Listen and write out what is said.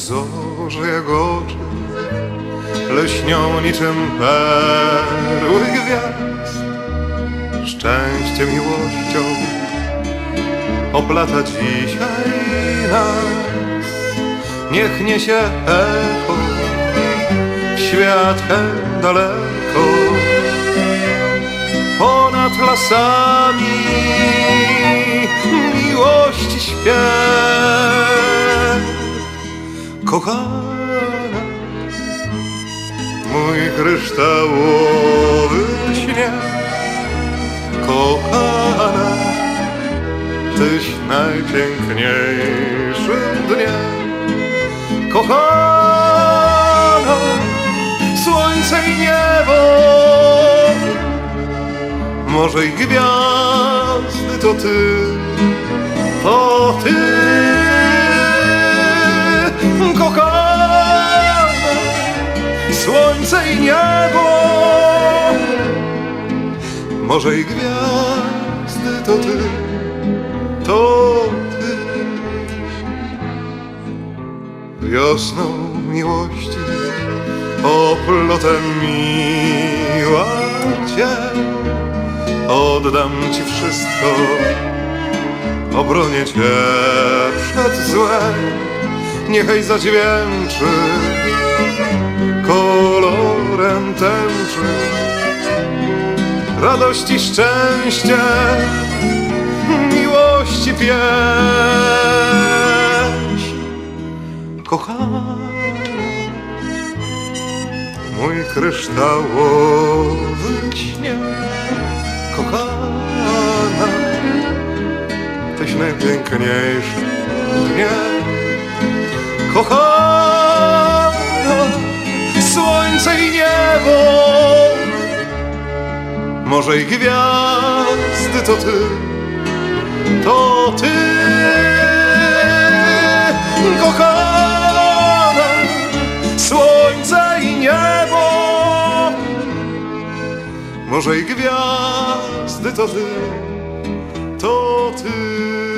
zorzy jak oczy Lśnią niczym perły gwiazd. Szczęście miłością oplata dzisiaj nas. Niech niesie echo w świat daleko. Ponad lasami miłości śpiew Kochana, mój kryształowy śnie Kochana, tyś najpiękniejszym dniem Kochana, słońce i niebo Może i gwiazdy to ty, to ty Słońce i niebo. Może i gwiazdy to ty, to ty. Wiosną miłości oplotem miła Cię. Oddam Ci wszystko Obronię Cię przed złem Niechaj zadźwięczy Kolorem tęczy Radości, szczęście Miłości pieśń. Kochana Mój kryształowy śnie Kochana Tyś najpiękniejszy dnie Kochana Słońce i niebo. Może i gwiazdy to ty To ty. Kochana Słońce i niebo. Może i gwiazdy to ty To ty